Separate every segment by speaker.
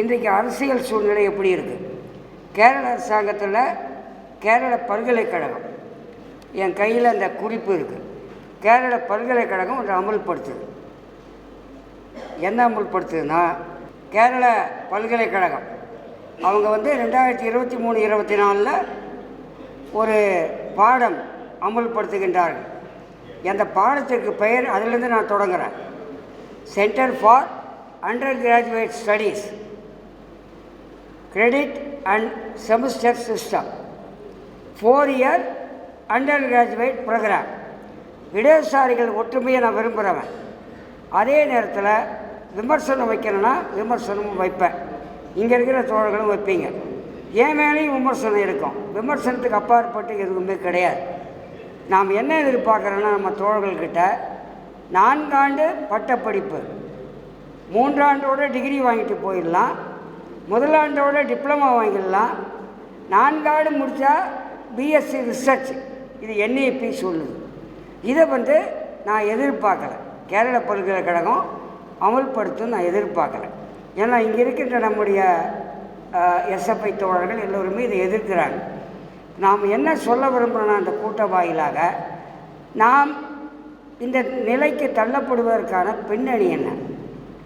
Speaker 1: இன்றைக்கு அரசியல் சூழ்நிலை எப்படி இருக்குது கேரள அரசாங்கத்தில் கேரள பல்கலைக்கழகம். என் கையில் அந்த குறிப்பு இருக்குது கேரள பல்கலைக்கழகம் ஒன்று அமல்படுத்துது. என்ன அமல்படுத்துதுன்னா கேரள பல்கலைக்கழகம். அவங்க வந்து ரெண்டாயிரத்தி இருபத்தி மூணு இருபத்தி நாலில் ஒரு பாடம் அமல்படுத்துகின்றார்கள். அந்த பாடத்திற்கு பெயர் அதிலிருந்து நான் தொடங்குறேன். Center for undergraduate studies credit and semester system four year undergraduate program இடதுசாரிகள் ஒற்றுமையை நான் விரும்புகிறவன் அதே நேரத்தில் விமர்சனம் வைக்கணும்னா விமர்சனமும் வைப்பேன். இங்கே இருக்கிற தோழர்களும் வைப்பீங்க. என் மேலேயும் விமர்சனம் இருக்கும். விமர்சனத்துக்கு அப்பாற்பட்டு எதுவுமே கிடையாது. நாம் என்ன எதிர்பார்க்குறோன்னா நம்ம தோழர்கள்கிட்ட நான்காண்டு பட்டப்படிப்பு. மூன்றாண்டோட டிகிரி வாங்கிட்டு போயிடலாம். முதலாண்டோட டிப்ளமா வாங்கிடலாம். நான்காடு முடித்தா பிஎஸ்சி ரிசர்ச் இது என்ஏபி சொல்லுது. இதை வந்து நான் எதிர்பார்க்கல. கேரள பல்கலைக்கழகம் அமல்படுத்தும் நான் எதிர்பார்க்கல. ஏன்னா இங்கே இருக்கின்ற நம்முடைய எஸ்எஃப்ஐ தோழர்கள் எல்லோருமே இதை எதிர்க்கிறாங்க. நாம் என்ன சொல்ல விரும்புகிறோன்னா அந்த கூட்ட வாயிலாக நாம் இந்த நிலைக்கு தள்ளப்படுவதற்கான பின்னணி என்ன?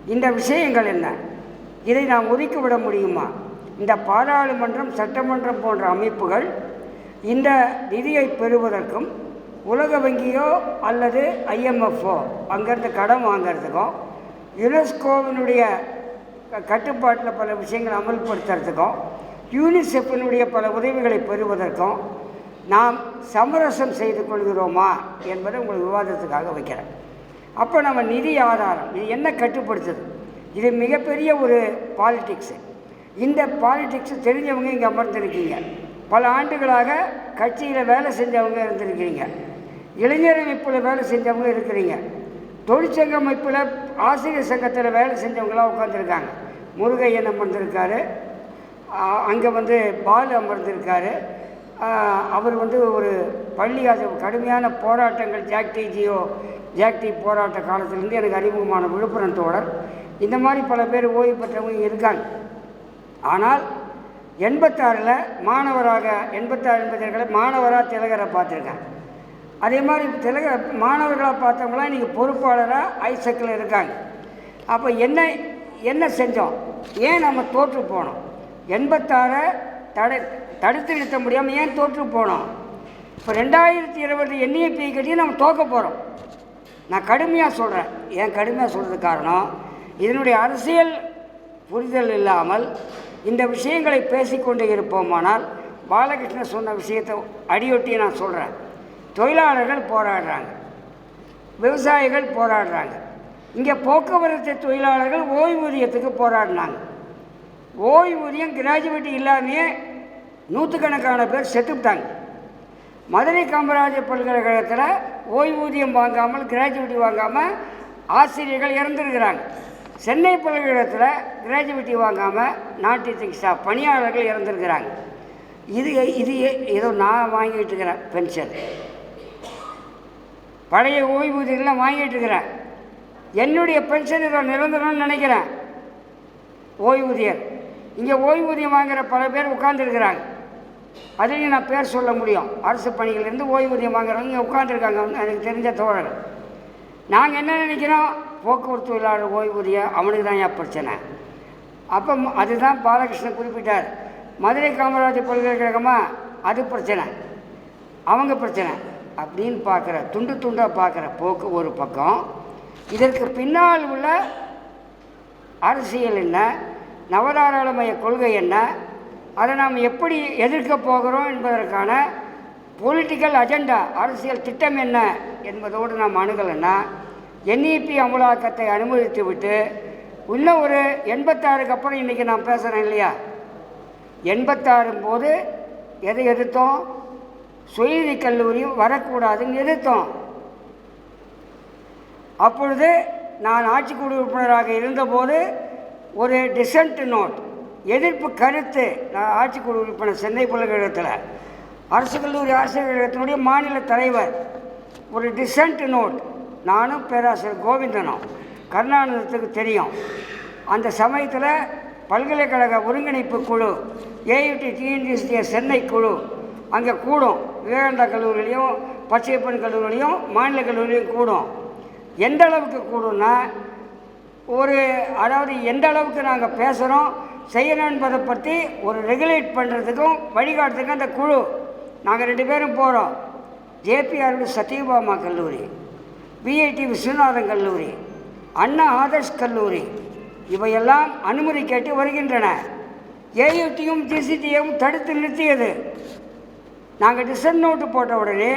Speaker 1: இந்த விஷயங்கள் என்ன? இதை நாம் ஒதுக்கிவிட முடியுமா? இந்த பாராளுமன்றம் சட்டமன்றம் போன்ற அமைப்புகள் இந்த நிதியை பெறுவதற்கும் உலக வங்கியோ அல்லது ஐஎம்எஃப்ஓ அங்கேருந்து கடன் வாங்கிறதுக்கும் யுனெஸ்கோவினுடைய கட்டுப்பாட்டில் பல விஷயங்களை அமல்படுத்துறதுக்கும் யூனிசெஃபினுடைய பல உதவிகளை பெறுவதற்கும் நாம் சமரசம் செய்து கொள்கிறோமா என்பதை உங்கள் விவாதத்துக்காக வைக்கிறேன். அப்போ நம்ம நிதி ஆதாரம் இது என்ன கட்டுப்படுத்துது? இது மிகப்பெரிய ஒரு பாலிட்டிக்ஸு இந்த பாலிட்டிக்ஸ் தெரிஞ்சவங்க இங்கே அமர்ந்திருக்கீங்க. பல ஆண்டுகளாக கட்சியில் வேலை செஞ்சவங்க இருந்திருக்கிறீங்க இளைஞர் அமைப்பில் வேலை செஞ்சவங்க இருக்கிறீங்க. தொழிற்சங்க அமைப்பில் ஆசிரியர் சங்கத்தில் வேலை செஞ்சவங்களாம் உட்காந்துருக்காங்க முருகையன் அமர்ந்திருக்காரு. அங்கே வந்து பாலு அமர்ந்திருக்காரு. அவர் வந்து ஒரு பள்ளி அது கடுமையான போராட்டங்கள் ஜாக்டி ஜியோ ஜாக்டி போராட்ட காலத்திலேருந்து எனக்கு அறிமுகமான விழுப்புரம் தோழர். இந்த மாதிரி பல பேர் ஓய்வு பெற்றவங்க இருக்காங்க. ஆனால் எண்பத்தாறில் மாணவராக எண்பத்தாறு எண்பத்தேழில் மாணவராக திலகரை பார்த்துருக்காங்க. அதே மாதிரி திலக மாணவர்களாக பார்த்தவங்களாம் இன்றைக்கி பொறுப்பாளராக ஐசக்கில் இருக்காங்க. அப்போ என்ன என்ன செஞ்சோம்? ஏன் நம்ம தோற்று போனோம்? எண்பத்தாறை தடை தடுத்து நிறுத்த முடியாமல் ஏன் தோற்று போனோம்? இப்போ ரெண்டாயிரத்தி இருபது என்ஏபி கட்டி நம்ம தோக்க போகிறோம் நான் கடுமையாக சொல்கிறேன் ஏன் கடுமையாக சொல்கிறதுக்கு காரணம் இதனுடைய அரசியல் புரிதல் இல்லாமல் இந்த விஷயங்களை பேசிக்கொண்டே இருப்போமானால் பாலகிருஷ்ணன் சொன்ன விஷயத்தை அடியொட்டி நான் சொல்கிறேன் தொழிலாளர்கள் போராடுறாங்க. விவசாயிகள் போராடுறாங்க. இங்கே போக்குவரத்து தொழிலாளர்கள் ஓய்வூதியத்துக்கு போராடினாங்க. ஓய்வூதியம் கிராஜுவேட் இல்லாமையே நூற்றுக்கணக்கான பேர் செத்துவிட்டாங்க. மதுரை காமராஜர் பல்கலைக்கழகத்தில் ஓய்வூதியம் வாங்காமல் கிராஜுவேட்டி வாங்காமல் ஆசிரியர்கள் இறந்துருக்கிறாங்க. சென்னை பல்கலைக்கழகத்தில் கிராஜுவேட்டி வாங்காமல் நான் டீச்சிங் ஸ்டாஃப் பணியாளர்கள் இறந்துருக்கிறாங்க. இது இது ஏதோ நான் வாங்கிட்டு இருக்கிறேன் பென்ஷன் பழைய ஓய்வூதியெல்லாம் வாங்கிட்டு இருக்கிறேன். என்னுடைய பென்ஷன் இதை நிரந்தரம்னு நினைக்கிறேன். ஓய்வூதியர் இங்கே ஓய்வூதியம் வாங்குகிற பல பேர் உட்காந்துருக்கிறாங்க அதுலேயும் நான் பேர் சொல்ல முடியும். அரசு பணிகள்லேருந்து ஓய்வூதியம் வாங்குறவங்க இங்கே உட்காந்துருக்காங்க எனக்கு தெரிஞ்ச தோழர் நாங்கள் என்ன நினைக்கிறோம்? போக்குவரத்து தொழிலாளர் ஓய்வூதிய அவனுக்கு தான் ஏன் பிரச்சனை. அப்போ அதுதான் பாலகிருஷ்ணன் குறிப்பிட்டார். மதுரை காமராஜர் பல்கலைக்கழகமாக அது பிரச்சனை. அவங்க பிரச்சனை. அப்படின்னு பார்க்குற துண்டு துண்டாக பார்க்குற போக்கு ஒரு பக்கம். இதற்கு பின்னால் உள்ள அரசியல் என்ன? நவதாராளமய கொள்கை என்ன? அதை நாம் எப்படி எதிர்க்க போகிறோம் என்பதற்கான பொலிட்டிக்கல் அஜெண்டா அரசியல் திட்டம் என்ன என்பதோடு நாம் அணுகலைன்னா என்இபி அமலாக்கத்தை அனுமதித்து விட்டு இன்னும் ஒரு எண்பத்தாறுக்கு அப்புறம் இன்றைக்கி நான் பேசுகிறேன் இல்லையா? எண்பத்தாறு போது எதை எதிர்த்தோம் சுயநிதி கல்லூரியும் வரக்கூடாதுன்னு எதிர்த்தோம். அப்பொழுது நான் ஆட்சிக்குழு உறுப்பினராக இருந்தபோது ஒரு டிசன்ட் நோட் எதிர்ப்பு கருத்து நான் ஆட்சிக்குழு உறுப்பினர் சென்னை பல்கலைக்கழகத்தில் அரசு கல்லூரி ஆசிரியர் கழகத்தினுடைய மாநில தலைவர் ஒரு டிசன்ட் நோட் நானும் பேராசிரியர் கோவிந்தனும். கருணாநிதத்துக்கு தெரியும். அந்த சமயத்தில் பல்கலைக்கழக ஒருங்கிணைப்பு குழு ஏஐடி டிஎன்டிஎஸ்டிய சென்னை குழு அங்கே கூடும். விவேகானந்தா கல்லூரிலையும் பச்சையப்பன் கல்லூரிலையும் மாநில கல்லூரிலையும் கூடும். எந்த அளவுக்கு கூடும்னா ஒரு அதாவது எந்த அளவுக்கு நாங்கள் பேசுகிறோம் செய்யணும் என்பதை பற்றி ஒரு ரெகுலேட் பண்ணுறதுக்கும் வழிகாட்டுறதுக்கும் அந்த குழு. நாங்கள் ரெண்டு பேரும் போகிறோம் ஜேபிஆருடைய சத்யபாமா கல்லூரி. பிஐடி விஸ்வநாதன் கல்லூரி அண்ணா ஆதர்ஷ் கல்லூரி. இவையெல்லாம் அனுமதி கேட்டு வருகின்றன. ஏயுடியும் ஜிசிடியும் தடுத்து நிறுத்தியது. நாங்கள் டிசன் நோட்டு போட்ட உடனே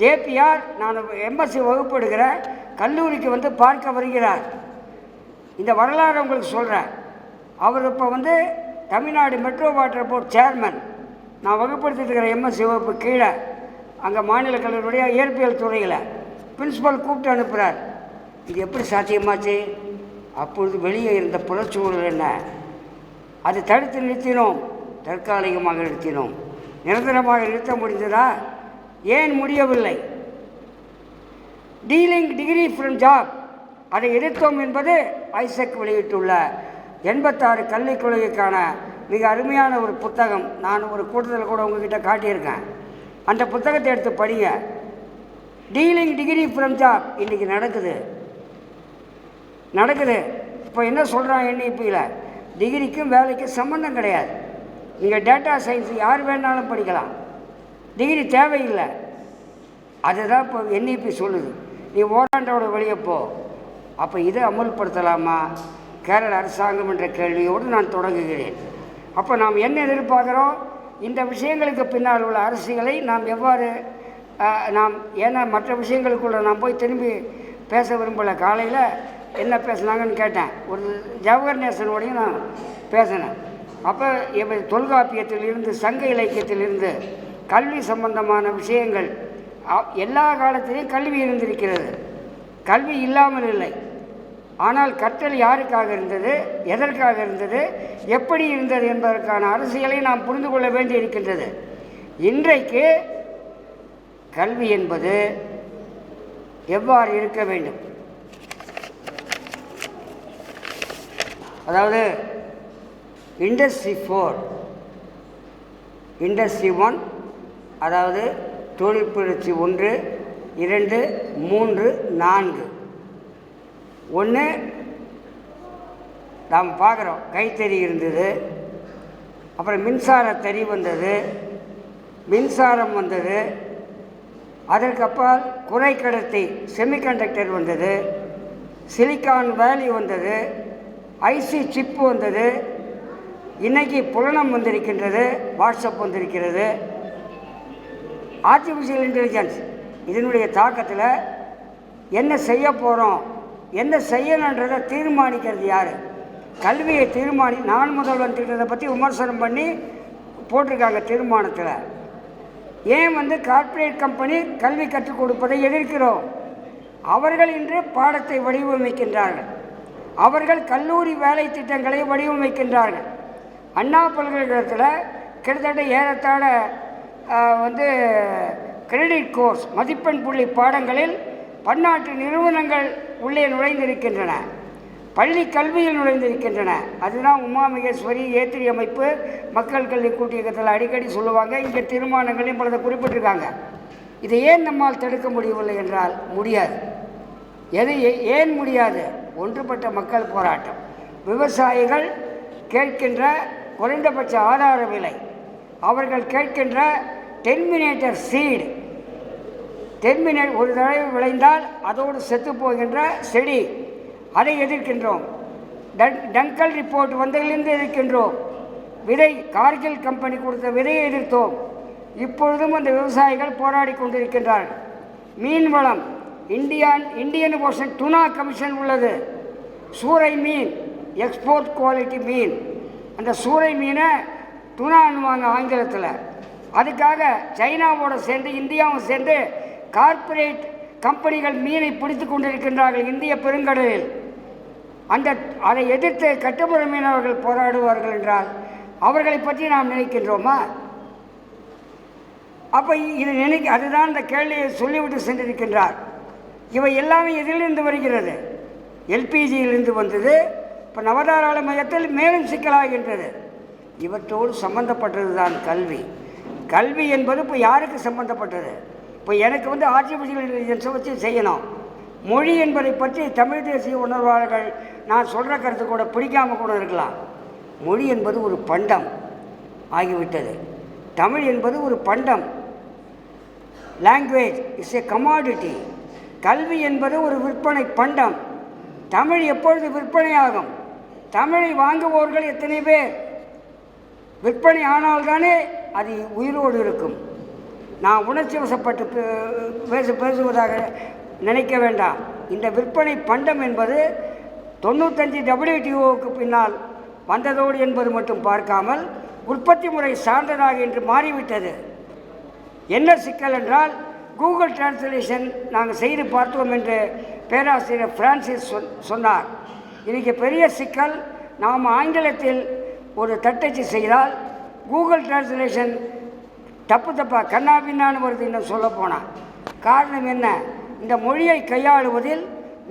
Speaker 1: ஜேபிஆர் நான் எம்எஸ்சி வகுப்படுகிற கல்லூரிக்கு வந்து பார்க்க வருகிறார். இந்த வரலாறு உங்களுக்கு சொல்கிறேன் அவர் இப்போ வந்து Tamil Nadu metro water board chairman நான் வகுப்படுத்திட்டு இருக்கிற எம்எஸ்சி வகுப்பு கீழே அங்கே மாநில கல்லூரியுடைய இயற்பியல் துறையில். பிரின்ஸ்பால் கூப்பிட்டு அனுப்புகிறார் இது எப்படி சாத்தியமாச்சு? அப்பொழுது வெளியே இருந்த புலச்சூழல் என்ன? அது தடுத்து நிறுத்தினோம். தற்காலிகமாக நிறுத்தினோம். நிரந்தரமாக நிறுத்த முடிந்ததா? ஏன் முடியவில்லை? Delinking degree from job. அதை எதிர்த்தோம் என்பது ஐசக் வெளியிட்டுள்ள எண்பத்தாறு கல்விக் கொள்கைக்கான மிக அருமையான ஒரு புத்தகம். நான் ஒரு கூட்டத்தில் கூட உங்ககிட்ட காட்டியிருக்கேன். அந்த புத்தகத்தை எடுத்து படிங்க. டீலிங் டிகிரி ஃப்ரம் ஜாப் இன்றைக்கி நடக்குது. நடக்குது. இப்போ என்ன சொல்கிறான் என்இபியில் டிகிரிக்கும் வேலைக்கும் சம்மந்தம் கிடையாது. நீங்கள் டேட்டா சயின்ஸ் யார் வேணாலும் படிக்கலாம். டிகிரி தேவையில்லை. அதுதான் இப்போ என்இபி சொல்லுது. நீ ஓராண்டோட வெளியே போ. அப்போ இதை அமல்படுத்தலாமா? கேரள அரசாங்கம் என்ற கேள்வியோடு நான் தொடங்குகிறேன். அப்போ நாம் என்ன எதிர்பார்க்குறோம்? இந்த விஷயங்களுக்கு பின்னால் உள்ள அரசியலை நாம் எவ்வாறு நாம் ஏன்னா மற்ற விஷயங்களுக்குள்ள நான் போய் திரும்பி பேச விரும்பலை. காலையில் என்ன பேசுனாங்கன்னு கேட்டேன். ஒரு ஜவஹர் நேசனோடையும் நான் பேசினேன். அப்போ இவர் தொல்காப்பியத்திலிருந்து சங்க இலக்கியத்திலிருந்து கல்வி சம்பந்தமான விஷயங்கள் எல்லா காலத்திலையும் கல்வி இருந்திருக்கிறது. கல்வி இல்லாமல் இல்லை. ஆனால் கற்றல் யாருக்காக இருந்தது? எதற்காக இருந்தது? எப்படி இருந்தது என்பதற்கான அரசியலை நாம் புரிந்து கொள்ள வேண்டி இருக்கின்றது இன்றைக்கு கல்வி என்பது எவ்வாறு இருக்க வேண்டும்? அதாவது இண்டஸ்ட்ரி ஃபோர் இண்டஸ்ட்ரி ஒன் அதாவது தொழில் ஒன்று இரண்டு மூன்று நான்கு. ஒன்று நாம் பார்க்குறோம் கைத்தறி இருந்தது அப்புறம் மின்சார தறி வந்தது மின்சாரம் வந்தது அதற்கு அப்பால் குறைக்கடத்தி செமிகண்டக்டர் வந்தது சிலிக்கான் வேலி வந்தது ஐசி சிப் வந்தது இன்றைக்கி புலனம் வந்திருக்கின்றது வாட்ஸ்அப் வந்திருக்கிறது. ஆர்டிஃபிஷியல் இன்டெலிஜென்ஸ் இதனுடைய தாக்கத்தில் என்ன செய்ய போகிறோம் என்ன செய்யணுன்றதை தீர்மானிக்கிறது யார்? கல்வியை தீர்மானி நான் முதல்வன் திட்டத்தை பற்றி விமர்சனம் பண்ணி போட்டிருக்காங்க தீர்மானத்தில். ஏன் வந்து கார்ப்பரேட் கம்பெனி கல்வி கற்றுக் கொடுப்பதை எதிர்க்கிறோம்? அவர்கள் இன்று பாடத்தை வடிவமைக்கின்றார்கள். அவர்கள் கல்லூரி வேலை திட்டங்களை வடிவமைக்கின்றார்கள். அண்ணா பல்கலைக்கழகத்தில் கிட்டத்தட்ட ஏறத்தாழ வந்து கிரெடிட் கோர்ஸ் மதிப்பெண் புள்ளி பாடங்களில் பன்னாட்டு நிறுவனங்கள் உள்ளே நுழைந்திருக்கின்றன. பள்ளி கல்வியில் நுழைந்திருக்கின்றன. அதுதான் உமா மகேஸ்வரி ஏத்திரி அமைப்பு மக்கள் கல்வி கூட்டியகத்தில் அடிக்கடி சொல்லுவாங்க. இங்கே தீர்மானங்களையும் பலதை குறிப்பிட்டிருக்காங்க. இதை ஏன் நம்மால் தடுக்க முடியவில்லை என்றால் முடியாது. எது ஏன் முடியாது? ஒன்றுபட்ட மக்கள் போராட்டம். விவசாயிகள் கேட்கின்ற குறைந்தபட்ச ஆதார விலை. அவர்கள் கேட்கின்ற டெர்மினேட்டர் சீடு டெர்மினேட் ஒரு தடவை விளைந்தால் அதோடு செத்து போகின்ற செடி. அதை எதிர்க்கின்றோம். டங்கல் ரிப்போர்ட் வந்ததிலிருந்து எதிர்க்கின்றோம். விதை கார்கில் கம்பெனி கொடுத்த விதையை எதிர்த்தோம். இப்பொழுதும் அந்த விவசாயிகள் போராடி கொண்டிருக்கின்றார்கள் மீன் வளம் Indian Indian Ocean tuna commission உள்ளது. சூறை மீன் எக்ஸ்போர்ட் குவாலிட்டி மீன். அந்த சூறை மீனை துணான்னுவாங்க ஆங்கிலத்தில். அதுக்காக சைனாவோட சேர்ந்து இந்தியாவும் சேர்ந்து கார்ப்பரேட் கம்பெனிகள் மீனை பிடித்து கொண்டிருக்கின்றார்கள் இந்திய பெருங்கடலில். அந்த அதை எதிர்த்து கட்டுப்புற மீனவர்கள் போராடுவார்கள் என்றால் அவர்களை பற்றி நாம் நினைக்கின்றோமா? அப்போ இது நினைக்க அதுதான் இந்த கேள்வியை சொல்லிவிட்டு சென்றிருக்கின்றார். இவை எல்லாமே எதிலிருந்து வருகிறது? எல்பிஜியிலிருந்து வந்தது இப்போ நவதாராள மையத்தில் மேலும் சிக்கலாகின்றது. இவற்றோடு சம்பந்தப்பட்டது தான் கல்வி. கல்வி என்பது இப்போ யாருக்கு சம்பந்தப்பட்டது? இப்போ எனக்கு வந்து ஆர்டிஃபிஷியல் இன்டெலிஜென்ஸை வச்சு செய்யணும். மொழி என்பதை பற்றி தமிழ் தேசிய உணர்வாளர்கள் நான் சொல்கிற கருத்து கூட பிடிக்காம கூட இருக்கலாம். மொழி என்பது ஒரு பண்டம் ஆகிவிட்டது. தமிழ் என்பது ஒரு பண்டம். லாங்குவேஜ் இஸ் எ கமாடிட்டி கல்வி என்பது ஒரு விற்பனை பண்டம். தமிழ் எப்பொழுது விற்பனையாகும்? தமிழை வாங்குபவர்கள் எத்தனை பேர்? விற்பனை ஆனால்தானே அது உயிரோடு இருக்கும். நான் உணர்ச்சி வசப்பட்டு பே- பேச பேசுவதாக நினைக்க வேண்டாம். இந்த விற்பனை பண்டம் என்பது தொண்ணூத்தஞ்சு டபிள்யூடிஓவுக்கு பின்னால் வந்ததோடு என்பது மட்டும் பார்க்காமல் உற்பத்தி முறை சார்ந்ததாக இன்று மாறிவிட்டது. என்ன சிக்கல் என்றால் கூகுள் டிரான்ஸ்லேஷன் நாங்கள் செய்து பார்த்தோம் என்று பேராசிரியர் பிரான்சிஸ் சொன் சொன்னார். இன்னைக்கு பெரிய சிக்கல் நாம் ஆங்கிலத்தில் ஒரு தட்டச்சு செய்தால் கூகுள் டிரான்ஸ்லேஷன் தப்பு தப்பா கண்ணாபின்னான்னு வருது இன்னும் சொல்ல போனால் காரணம் என்ன? இந்த மொழியை கையாளுவதில்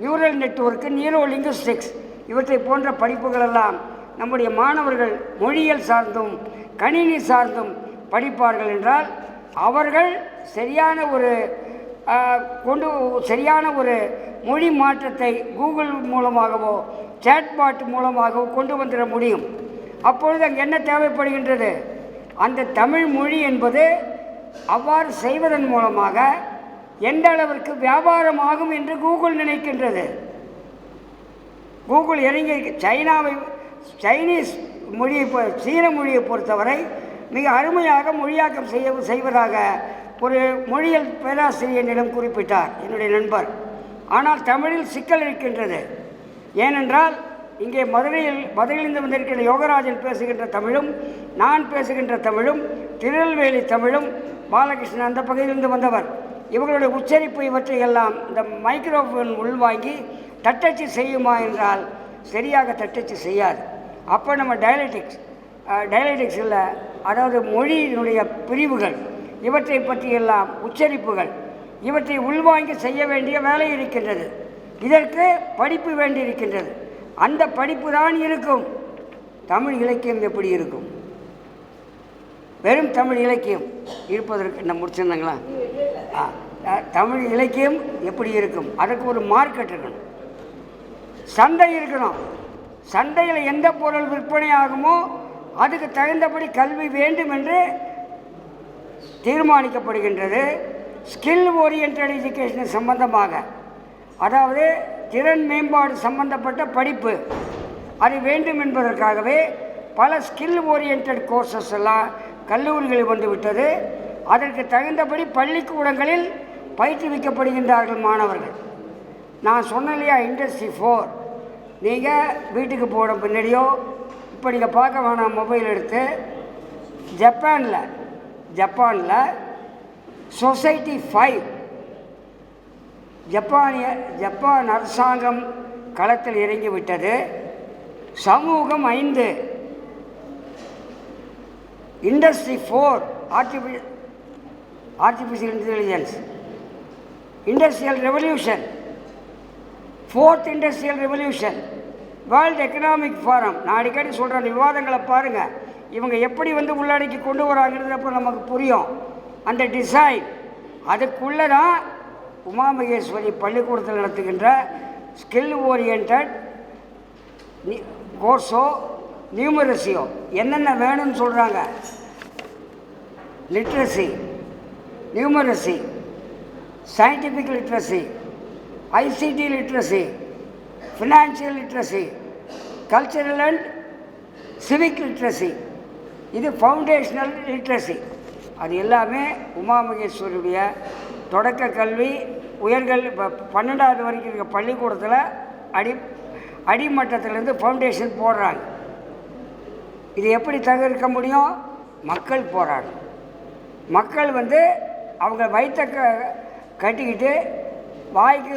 Speaker 1: நியூரல் நெட்வொர்க்கு நியூரோ லிங்குஸ்டிக்ஸ் இவற்றை போன்ற படிப்புகளெல்லாம் நம்முடைய மாணவர்கள் மொழியியல் சார்ந்தும் கணினி சார்ந்தும் படிப்பார்கள் என்றால் அவர்கள் சரியான ஒரு கொண்டு சரியான ஒரு மொழி மாற்றத்தை கூகுள் மூலமாகவோ சேட்பாட் மூலமாகவோ கொண்டு வந்துட முடியும். அப்பொழுது அங்கே என்ன தேவைப்படுகின்றது? அந்த தமிழ் மொழி என்பது அவ்வாறு செய்வதன் மூலமாக எந்த அளவிற்கு வியாபாரமாகும் என்று கூகுள் நினைக்கின்றது. கூகுள் இறங்கி சைனாவை சைனீஸ் மொழியை சீன மொழியை பொறுத்தவரை மிக அருமையாக மொழியாக்கம் செய்ய செய்வதாக ஒரு மொழியியல் பேராசிரியனிடம் குறிப்பிட்டார் என்னுடைய நண்பர். ஆனால் தமிழில் சிக்கல் இருக்கின்றது. ஏனென்றால் இங்கே மதுரையில் மதுரையிலிருந்து வந்திருக்கிற யோகராஜன் பேசுகின்ற தமிழும் நான் பேசுகின்ற தமிழும் திருநெல்வேலி தமிழும் பாலகிருஷ்ணன் அந்த பகுதியிலிருந்து வந்தவர். இவர்களுடைய உச்சரிப்பு இவற்றை எல்லாம் இந்த மைக்ரோஃபோன் உள்வாங்கி தட்டச்சு செய்யுமா என்றால் சரியாக தட்டச்சு செய்யாது. அப்போ நம்ம டயலெட்டிக்ஸ் டயலட்டிக்ஸ் இல்லை அதாவது மொழியினுடைய பிரிவுகள் இவற்றை பற்றியெல்லாம் உச்சரிப்புகள் இவற்றை உள்வாங்கி செய்ய வேண்டிய வேலை இருக்கின்றது. இதற்கு படிப்பு வேண்டி இருக்கின்றது. அந்த படிப்பு தான் இருக்கும். தமிழ் இலக்கியம் எப்படி இருக்கும்? வெறும் தமிழ் இலக்கியம் இருப்பதற்கு என்ன முடிச்சிருந்தாங்களா? தமிழ் இலக்கியம் எப்படி இருக்கும்? அதுக்கு ஒரு மார்க்கெட் இருக்கணும் சந்தை இருக்கணும். சந்தையில் எந்த பொருள் விற்பனை ஆகுமோ அதுக்கு தகுந்தபடி கல்வி வேண்டும் என்று தீர்மானிக்கப்படுகின்றது. ஸ்கில் ஓரியன்ட் எஜுகேஷன் சம்பந்தமாக. அதாவது திறன் மேம்பாடு சம்பந்தப்பட்ட படிப்பு. அது வேண்டும் என்பதற்காகவே பல ஸ்கில் ஓரியன்ட் கோர்சஸ் எல்லாம் கல்லூரிகளில் வந்துவிட்டது. அதற்கு தகுந்தபடி பள்ளிக்கூடங்களில் பயிற்றுவிக்கப்படுகின்றார்கள் மாணவர்கள். நான் சொன்னேன் இல்லையா இண்டஸ்ட்ரி ஃபோர் நீங்கள் வீட்டுக்கு போன பின்னாடியோ இப்போ நீங்கள் பார்க்க வேணாம் மொபைல் எடுத்து. ஜப்பானில் ஜப்பானில் சொசைட்டி ஃபைவ் ஜப்பானிய ஜப்பான் அரசாங்கம் களத்தில் இறங்கிவிட்டது சமூகம் ஐந்து. Industry four artificial artificial intelligence industrial revolution fourth industrial revolution world economic forum நான் அடிக்கடி சொல்கிற விவாதங்களை பாருங்கள் இவங்க எப்படி வந்து உள்ளடக்கி கொண்டு வராங்கிறது அப்புறம் நமக்கு புரியும். அந்த டிசைன் அதுக்குள்ளே தான் உமா மகேஸ்வரி பள்ளிக்கூடத்தில் நடத்துகின்ற ஸ்கில் ஓரியன்ட் கோர்ஸோ நியூமரசியோ என்னென்ன வேணும்னு சொல்கிறாங்க literacy numeracy scientific literacy ICT literacy financial literacy cultural and civic literacy. இது ஃபவுண்டேஷனல் லிட்ரஸி. அது எல்லாமே உமாமகேஸ்வருடைய தொடக்க கல்வி உயர்கல் இப்போ பன்னெண்டாவது வரைக்கும் இருக்க பள்ளிக்கூடத்தில் அடி அடிமட்டத்திலேருந்து ஃபவுண்டேஷன் போடுறாங்க. இது எப்படி தவிர்க்க முடியும்? மக்கள் போராடும் மக்கள் வந்து அவங்க வயிற்ற க கட்டிக்கிட்டு வாய்க்கு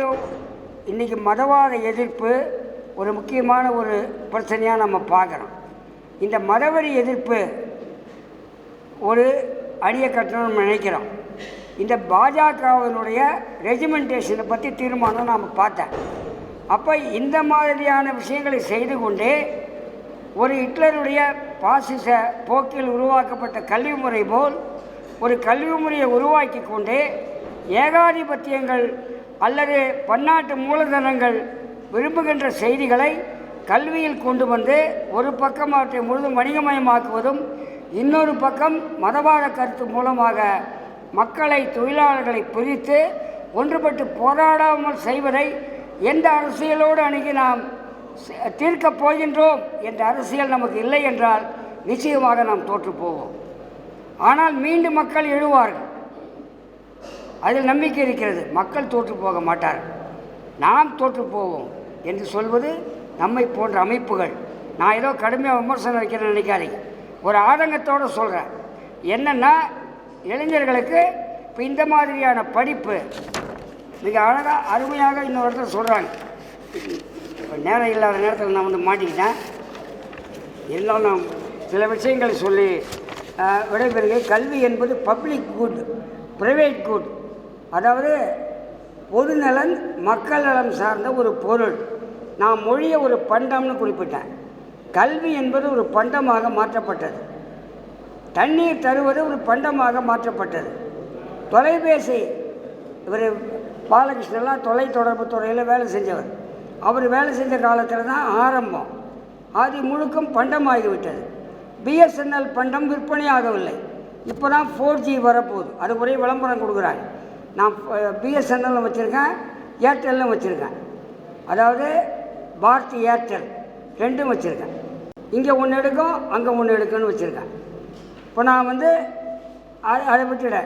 Speaker 1: இன்றைக்கி மதவாத எதிர்ப்பு ஒரு முக்கியமான ஒரு பிரச்சனையாக நம்ம பார்க்குறோம். இந்த மதவெறி எதிர்ப்பு ஒரு அடியை கட்டணும்னு நினைக்கிறோம். இந்த பாஜகவினுடைய ரெஜிமெண்டேஷனை பற்றி தீர்மானம் நாம் பார்த்தேன். அப்போ இந்த மாதிரியான விஷயங்களை செய்து கொண்டே ஒரு ஹிட்லருடைய பாசிச போக்கில் உருவாக்கப்பட்ட கல்வி முறை போல் ஒரு கல்வி முறையை உருவாக்கி கொண்டு ஏகாதிபத்தியங்கள் அல்லது பன்னாட்டு மூலதனங்கள் விரும்புகின்ற செய்திகளை கல்வியில் கொண்டு வந்து ஒரு பக்கம் அவற்றை முழுதும் வணிகமயமாக்குவதும் இன்னொரு பக்கம் மதவாத கருத்து மூலமாக மக்களை தொழிலாளர்களை பிரித்து ஒன்றுபட்டு போராடாமல் செய்வதை எந்த அரசியலோடு அணுகி நாம் தீர்க்கப் போகின்றோம் என்ற அரசியல் நமக்கு இல்லை என்றால் நிச்சயமாக நாம் தோற்றுப்போவோம் ஆனால் மீண்டும் மக்கள் எழுவார்கள். அதில் நம்பிக்கை இருக்கிறது. மக்கள் தோற்று போக மாட்டார்கள் நாம் தோற்று போவோம் என்று சொல்வது நம்மை போன்ற அமைப்புகள். நான் ஏதோ கடுமையாக விமர்சனம் வைக்கிறேன்னு நினைக்காதீங்க. ஒரு ஆதங்கத்தோடு சொல்கிறேன் என்னென்னா இளைஞர்களுக்கு இப்போ இந்த மாதிரியான படிப்பு மிக அழகாக அருமையாக இன்னொருத்தர் சொல்கிறாங்க இப்போ நேரம் இல்லாத நேரத்தில் நான் வந்து மாட்டிக்கிட்டேன். இருந்தாலும் நான் சில விஷயங்களை சொல்லி அஹ், கல்வி என்பது பப்ளிக் குட் ப்ரைவேட் குட் அதாவது பொதுநலன் மக்கள் நலம் சார்ந்த ஒரு பொருள். நான் மொழியை ஒரு பண்டம்னு குறிப்பிட்டேன். கல்வி என்பது ஒரு பண்டமாக மாற்றப்பட்டது. தண்ணீர் தருவது ஒரு பண்டமாக மாற்றப்பட்டது. தொலைபேசி இவர் பாலகிருஷ்ணன்லாம் தொலைத்தொடர்பு துறையில் வேலை செஞ்சவர். அவர் வேலை செஞ்ச காலத்தில் தான் ஆரம்பம். ஆதி முழுக்கும் பண்டமாகிவிட்டது. பிஎஸ்என்எல் பண்டம் விற்பனையாகவில்லை. இப்போ தான் ஃபோர் ஜி வரப்போகுது. அது ஒரே விளம்பரம் கொடுக்குறாங்க. நான் பிஎஸ்என்எல்லும் வச்சுருக்கேன் ஏர்டெல்லும் வச்சுருக்கேன். அதாவது பாரதி ஏர்டெல் ரெண்டும் வச்சுருக்கேன். இங்கே ஒன்று எடுக்கும் அங்கே ஒன்று எடுக்குன்னு வச்சுருக்கேன். இப்போ நான் வந்து அதை அதை விட்டுட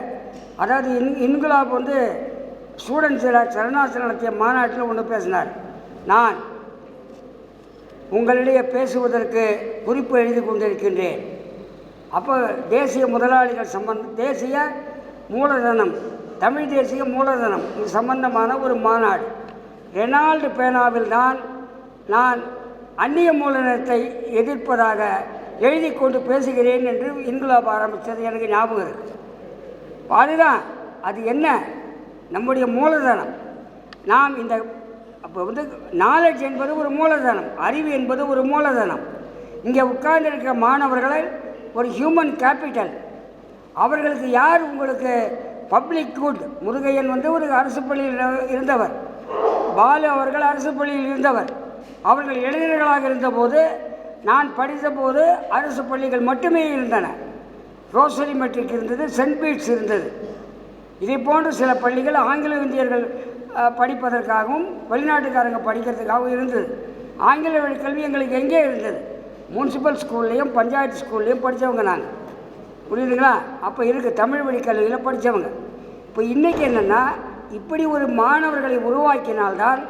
Speaker 1: அதாவது இன் இன்குலாப் வந்து ஸ்டூடெண்ட்ஸில் சரணாசி நடத்திய மாநாட்டில் ஒன்று பேசினார். நான் உங்களிடையே பேசுவதற்கு குறிப்பு எழுதி கொண்டிருக்கின்றேன். அப்போ தேசிய முதலாளிகள் சம்பந்த தேசிய மூலதனம் தமிழ் தேசிய மூலதனம் இது சம்பந்தமான ஒரு மாநாடு. ரெனால்டு பேனாவில் தான் நான் அந்நிய மூலதனத்தை எதிர்ப்பதாக எழுதி கொண்டு பேசுகிறேன் என்று இன்குலாப் ஆரம்பித்தது எனக்கு ஞாபகம் இருக்குது அதுதான் அது என்ன? நம்முடைய மூலதனம். நாம் இந்த அப்போ வந்து நாலேஜ் என்பது ஒரு மூலதனம் அறிவு என்பது ஒரு மூலதனம். இங்கே உட்கார்ந்திருக்கிற மாணவர்களை ஒரு ஹியூமன் கேபிட்டல் அவர்களுக்கு யார் உங்களுக்கு பப்ளிக் குட் முருகையன் வந்து ஒரு அரசு பள்ளியில் இருந்தவர். பாலு அவர்கள் அரசு பள்ளியில் இருந்தவர். அவர்கள் இளைஞர்களாக இருந்தபோது நான் படித்தபோது அரசு பள்ளிகள் மட்டுமே இருந்தன. ரோசரி மெட்ரிக் இருந்தது சென்ட் பீட்ஸ் இருந்தது. இதை போன்ற சில பள்ளிகள் ஆங்கில இந்தியர்கள் படிப்பதற்காகவும் வெளிநாட்டுக்காரங்க படிக்கிறதுக்காகவும் இருந்தது. ஆங்கில வழி கல்வி எங்களுக்கு எங்கே இருந்தது? முனிசிபல் ஸ்கூல்லையும் பஞ்சாயத்து ஸ்கூல்லையும் படித்தவங்க நாங்கள் புரியுதுங்களா? அப்போ இருக்குது தமிழ் வழி கல்வியில் படித்தவங்க இப்போ இன்றைக்கி என்னென்னா இப்படி ஒரு மாணவர்களை உருவாக்கினால்தான்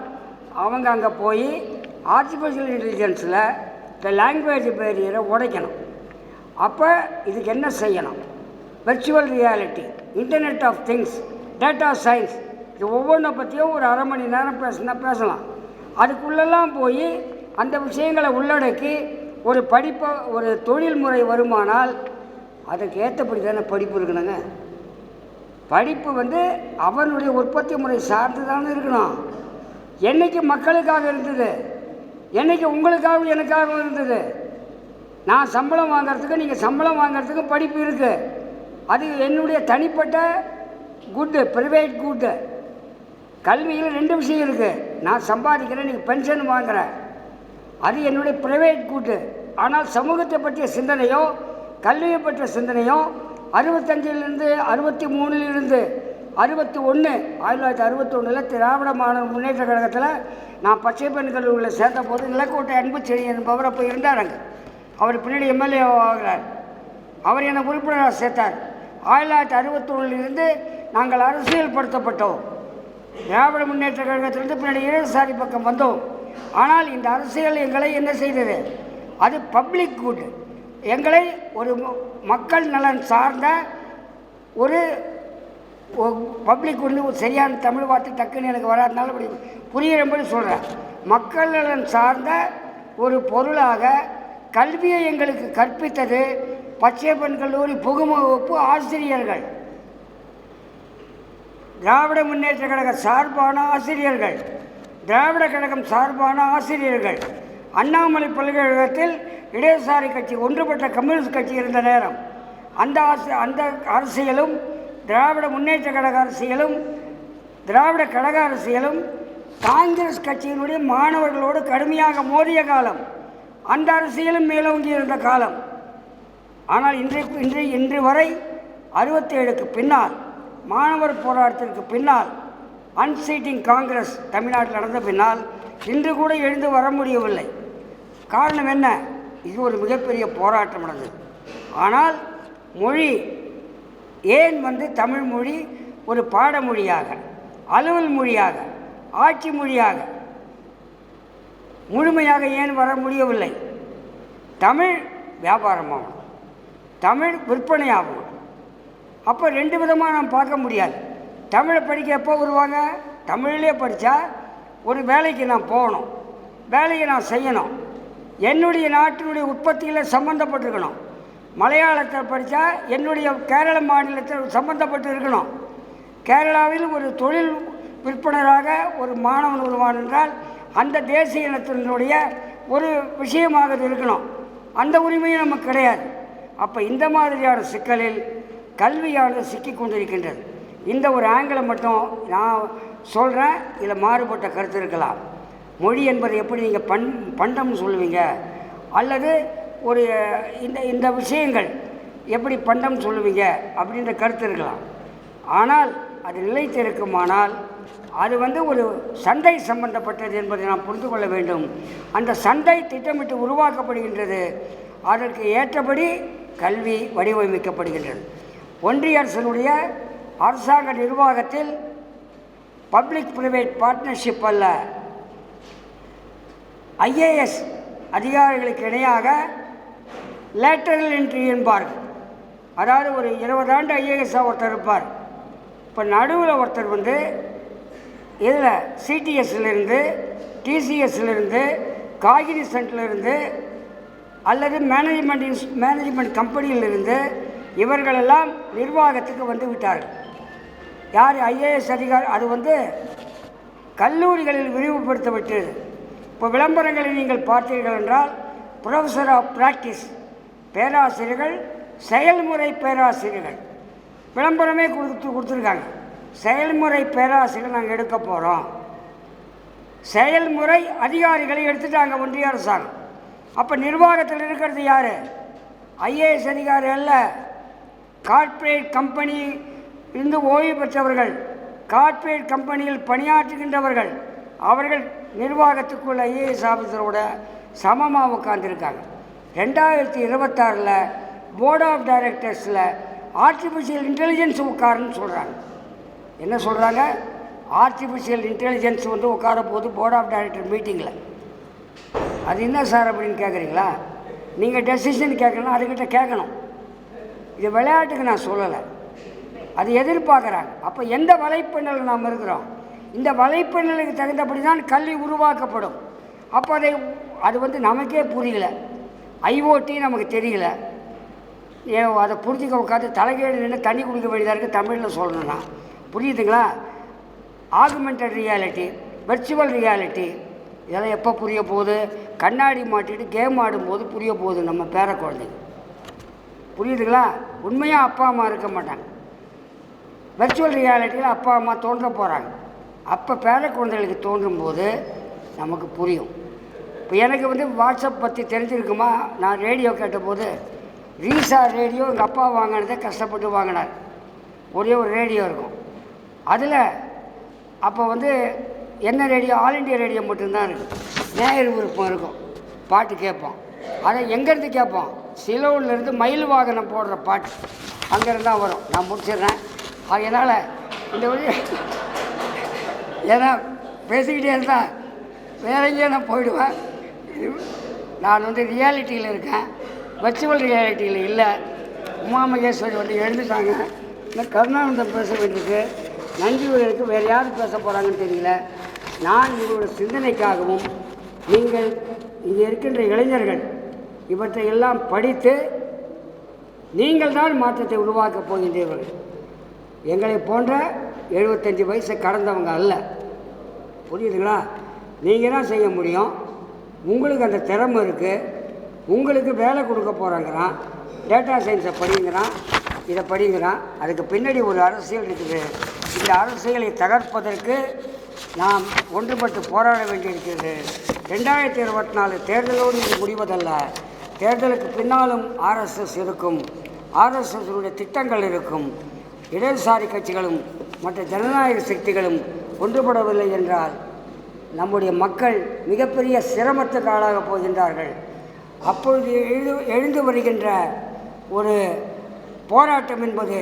Speaker 1: அவங்க அங்கே போய் ஆர்டிஃபிஷியல் இன்டெலிஜென்ஸில் இந்த லாங்குவேஜ் பேரியரை உடைக்கணும். அப்போ இதுக்கு என்ன செய்யணும்? Virtual reality internet of things data science இது ஒவ்வொன்றை பற்றியும் ஒரு அரை மணி நேரம் பேசினா பேசலாம். அதுக்குள்ளெல்லாம் போய் அந்த விஷயங்களை உள்ளடக்கி ஒரு படிப்பை ஒரு தொழில்முறை வருமானால் அதுக்கு ஏற்றபடி தானே படிப்பு இருக்கணுங்க. படிப்பு வந்து அவனுடைய உற்பத்தி முறை சார்ந்து தானே இருக்கணும். என்னைக்கு மக்களுக்காக இருந்தது? என்னைக்கு உங்களுக்காகவும் எனக்காகவும் இருந்தது? நான் சம்பளம் வாங்கிறதுக்கு நீங்கள் சம்பளம் வாங்குறதுக்கு படிப்பு இருக்குது அது என்னுடைய தனிப்பட்ட குட்டு ப்ரைவேட் குட்டு கல்வியில் ரெண்டு விஷயம் இருக்குது நான் சம்பாதிக்கிறேன் நீங்கள் பென்ஷன் வாங்குற. அது என்னுடைய ப்ரைவேட் கூட்டு. ஆனால் சமூகத்தை பற்றிய சிந்தனையோ கல்வியை பற்றிய சிந்தனையோ அறுபத்தஞ்சிலிருந்து அறுபத்தி மூணுலேருந்து அறுபத்தி ஒன்று ஆயிரத்தி தொள்ளாயிரத்தி அறுபத்தொன்னில் திராவிட மாணவர் முன்னேற்ற கழகத்தில் நான் பச்சை பெண் கல்லூரியில் சேர்ந்த போது நிலக்கோட்டை அன்புச்செடி என்பவர் அப்போ இருந்தாருங்க அவர் பின்னாடி எம்எல்ஏ ஆகிறார். அவர் என்னை உறுப்பினராக சேர்த்தார். ஆயிரத்தி தொள்ளாயிரத்தி அறுபத்தொன்னிலிருந்து நாங்கள் அரசியல் படுத்தப்பட்டோம் திராவிட முன்னேற்ற கழகத்திலிருந்து பின்னாடி இடதுசாரி பக்கம் வந்தோம். ஆனால் இந்த அரசியல் எங்களை என்ன செய்தது? அது பப்ளிக் குட் எங்களை ஒரு மக்கள் நலன் சார்ந்த ஒரு பப்ளிக் வந்து ஒரு சரியான தமிழ் வார்த்தை டக்குன்னு எனக்கு வராதனால அப்படி புரியுறபடி சொல்கிறேன் மக்கள் நலன் சார்ந்த ஒரு பொருளாக கல்வியை எங்களுக்கு கற்பித்தது பச்சைப்பன் கல்லூரி புகுமுகப்பு ஆசிரியர்கள். திராவிட முன்னேற்ற கழக சார்பான ஆசிரியர்கள் திராவிட கழகம் சார்பான ஆசிரியர்கள் அண்ணாமலை பல்கலைக்கழகத்தில் இடதுசாரி கட்சி ஒன்றுபட்ட கம்யூனிஸ்ட் கட்சி இருந்த நேரம். அந்த ஆசி அந்த அரசியலும் திராவிட முன்னேற்ற கழக அரசியலும் திராவிட கழக அரசியலும் காங்கிரஸ் கட்சியினுடைய மாணவர்களோடு கடுமையாக மோதிய காலம். அந்த அரசியலும் மேலோங்கி இருந்த காலம். ஆனால் இன்றைக்கு இன்று இன்று வரை அறுபத்தேழுக்கு பின்னால் மாணவர் போராட்டத்திற்கு பின்னால் அன்சீட்டிங் காங்கிரஸ் தமிழ்நாட்டில் நடந்த பின்னால் இன்று கூட எழுந்து வர முடியவில்லை. காரணம் என்ன? இது ஒரு மிகப்பெரிய போராட்டம் நடந்தது ஆனால் மொழி ஏன் வந்து தமிழ் மொழி? ஒரு பாடமொழியாக அலுவல் மொழியாக ஆட்சி மொழியாக முழுமையாக ஏன் வர முடியவில்லை? தமிழ் வியாபாரமாகும் தமிழ் விற்பனையாகும் அப்போ ரெண்டு விதமாக நாம் பார்க்க முடியாது. தமிழை படிக்க எப்போ வருவாங்க? தமிழிலே படித்தா ஒரு வேலைக்கு நான் போகணும். வேலையை நான் செய்யணும். என்னுடைய நாட்டினுடைய உற்பத்தியில் சம்மந்தப்பட்டிருக்கணும் மலையாளத்தை படித்தா என்னுடைய கேரள மாநிலத்தில் சம்மந்தப்பட்டு இருக்கணும் கேரளாவில் ஒரு தொழில் விற்பனராக ஒரு மாணவன் உருவான் என்றால் அந்த தேசிய இனத்தினுடைய ஒரு விஷயமாக இருக்கணும். அந்த உரிமையும் நமக்கு கிடையாது. அப்போ இந்த மாதிரியான சிக்கலில் கல்வியானது சிக்கி கொண்டிருக்கின்றது. இந்த ஒரு ஆங்கிளை மட்டும் நான் சொல்கிறேன் இதில் மாறுபட்ட கருத்து இருக்கலாம். மொழி என்பதை எப்படி நீங்கள் பண் பண்டம்னு சொல்லுவீங்க? அல்லது ஒரு இந்த இந்த விஷயங்கள் எப்படி பண்டம் சொல்லுவீங்க? அப்படின்ற கருத்து இருக்கலாம். ஆனால் அது நிலைத்திருக்குமானால் அது வந்து ஒரு சண்டை சம்பந்தப்பட்டது என்பதை நாம் புரிந்து கொள்ள வேண்டும். அந்த சண்டை திட்டமிட்டு உருவாக்கப்படுகின்றது. அதற்கு ஏற்றபடி கல்வி வடிவமைக்கப்படுகின்றது. ஒன்றிய அரசனுடைய அரசாங்க நிர்வாகத்தில் பப்ளிக் ப்ரைவேட் பார்ட்னர்ஷிப் அல்ல. ஐஏஎஸ் அதிகாரிகளுக்கு இணையாக லேட்டரல் என்ட்ரி என்பார்கள் அதாவது ஒரு இருபது ஆண்டு ஐஏஎஸ்ஸாக ஒருத்தர் இருப்பார். இப்போ நடுவில் ஒருத்தர் வந்து இதில் சிடிஎஸ்லேருந்து டிசிஎஸ்லேருந்து காகினிசன்ட்லேருந்து அல்லது மேனேஜ்மெண்ட் இன்ஸ் மேனேஜ்மெண்ட் கம்பெனியிலிருந்து இவர்களெல்லாம் நிர்வாகத்துக்கு வந்து விட்டார்கள். யார் ஐஏஎஸ் அதிகாரி அது வந்து கல்லூரிகளில் விரிவுபடுத்தப்பட்டு இப்போ விளம்பரங்களை நீங்கள் பார்த்தீர்கள் என்றால் ப்ரொஃபஸர் ஆஃப் ப்ராக்டிஸ் பேராசிரியர்கள் செயல்முறை பேராசிரியர்கள். விளம்பரமே கொடுத்து கொடுத்துருக்காங்க. செயல்முறை பேராசிரியர் நாங்கள் எடுக்க போகிறோம் செயல்முறை அதிகாரிகளை எடுத்துட்டாங்க ஒன்றிய அரசாங்கம். அப்போ நிர்வாகத்தில் இருக்கிறது யார்? ஐஏஎஸ் அதிகாரி அல்ல. கார்ப்பரேட் கம்பெனி இருந்து ஓய்வு பெற்றவர்கள் கார்ப்பரேட் கம்பெனியில் பணியாற்றுகின்றவர்கள் அவர்கள் நிர்வாகத்துக்குள்ள ஐஏஎஸ் ஆஃபீஸரோட சமமாக உட்காந்துருக்காங்க ரெண்டாயிரத்தி இருபத்தாறில் போர்ட் ஆஃப் டைரக்டர்ஸில் ஆர்டிஃபிஷியல் இன்டெலிஜென்ஸ் உட்காருன்னு சொல்கிறாங்க என்ன சொல்கிறாங்க ஆர்டிஃபிஷியல் இன்டெலிஜென்ஸ் வந்து உட்கார போது போர்ட் ஆஃப் டைரக்டர் மீட்டிங்கில் அது என்ன சார் அப்படின்னு கேட்குறீங்களா நீங்கள் டெசிஷன் கேட்கணும் அதுக்கிட்ட கேட்கணும் இது விளையாட்டுக்கு நான் சொல்லலை. அது எதிர்பார்க்குறாங்க. அப்போ எந்த வலைப்பின்னல் நாம் இருக்கிறோம்? இந்த வலைப்பின்னலுக்கு தகுந்தபடி தான் கல்வி உருவாக்கப்படும். அப்போ அதை அது வந்து நமக்கே புரியல. ஐஓடி நமக்கு தெரியல. ஏன் அதை புரிஞ்சுக்க உட்காந்து தலைகீழ் நின்று தண்ணி குடிக்க வேண்டியதாக இருக்குது தமிழில் சொல்லணும்னா புரியுதுங்களா? ஆகுமெண்டட் ரியாலிட்டி வெர்ச்சுவல் ரியாலிட்டி இதெல்லாம் எப்போ புரிய போகுது? கண்ணாடி மாட்டிட்டு கேம் ஆடும்போது புரிய போகுது நம்ம பேர குழந்தைங்க. புரியுதுங்களா? உண்மையாக அப்பா அம்மா இருக்க மாட்டாங்க. வெர்ச்சுவல் ரியாலிட்டியில் அப்பா அம்மா தோன்ற போகிறாங்க அப்போ பேர குழந்தைகளுக்கு தோன்றும் போது நமக்கு புரியும். இப்போ எனக்கு வந்து வாட்ஸ்அப் பற்றி தெரிஞ்சிருக்குமா? நான் ரேடியோ கேட்டபோது ரீசா ரேடியோ எங்கள் அப்பா வாங்கினதே கஷ்டப்பட்டு வாங்கினார். ஒரே ஒரு ரேடியோ இருக்கும். அதில் அப்போ வந்து என்ன ரேடியோ ஆல் இண்டியா ரேடியோ மட்டும்தான் இருக்கும். நேயர் விருப்பம் இருக்கும். பாட்டு கேட்போம். அதை எங்கேருந்து கேட்போம்? சிலோன்லேருந்து மயில் வாகனம் போடுற பாட்டு. அங்கேருந்து தான் வரும். நான் முடிச்சிடுறேன். அதனால் இந்த வழி ஏன்னா பேசிக்கிட்டே இருந்தால் வேற எங்கேயோ நான் போயிடுவேன். இது- நான் வந்து ரியாலிட்டியில் இருக்கேன். வர்ச்சுவல் ரியாலிட்டியில் இல்லை. உமா மகேஸ்வரி வந்து எழுந்துட்டாங்க. இந்த கருணானந்தம் பேச வேண்டியிருக்கு. நன்றி உரைக்கு வேறு யார் பேச போகிறாங்கன்னு தெரியல. நான் உங்களோட சிந்தனைக்காகவும் நீங்கள் இங்கே இருக்கின்ற இளைஞர்கள் இவற்றை எல்லாம் படித்து நீங்கள் தான் மாற்றத்தை உருவாக்கப் போகின்றீர்கள். எங்களை போன்ற எழுபத்தஞ்சி வயசு கடந்தவங்க அல்ல. புரியுதுங்களா? நீங்கள் தான் செய்ய முடியும். உங்களுக்கு அந்த திறமை இருக்குது உங்களுக்கு வேலை கொடுக்க போகிறாங்கிறான் டேட்டா சயின்ஸை படிங்கிறான். இதை படிங்கிறான். அதுக்கு பின்னாடி ஒரு அரசியல் இருக்குது. இந்த அரசியலை தகர்ப்பதற்கு நாம் ஒன்றுபட்டு போராட வேண்டியிருக்கிறது. ரெண்டாயிரத்தி இருபத்தி நாலு தேர்தலோடு இது முடிவதல்ல. தேர்தலுக்கு பின்னாலும் ஆர்எஸ்எஸ் இருக்கும் ஆர்எஸ்எஸ்னுடைய திட்டங்கள் இருக்கும். இடதுசாரி கட்சிகளும் மற்ற ஜனநாயக சக்திகளும் ஒன்றுபடவில்லை என்றால் நம்முடைய மக்கள் மிகப்பெரிய சிரமத்துக்கு ஆளாகப் போகின்றார்கள். அப்பொழுது எழுந்து எழுந்து வருகின்ற ஒரு போராட்டம் என்பது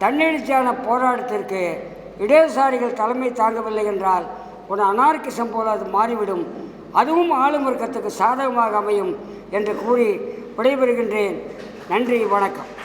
Speaker 1: தன்னெழுச்சியான போராட்டத்திற்கு இடதுசாரிகள் தலைமை தாங்கவில்லை என்றால் ஒரு அனார்கிசம் போல அது மாறிவிடும். அதுவும் ஆளும் வர்க்கத்துக்கு சாதகமாக அமையும். என்று கூறி விடைபெறுகின்றேன். நன்றி வணக்கம்.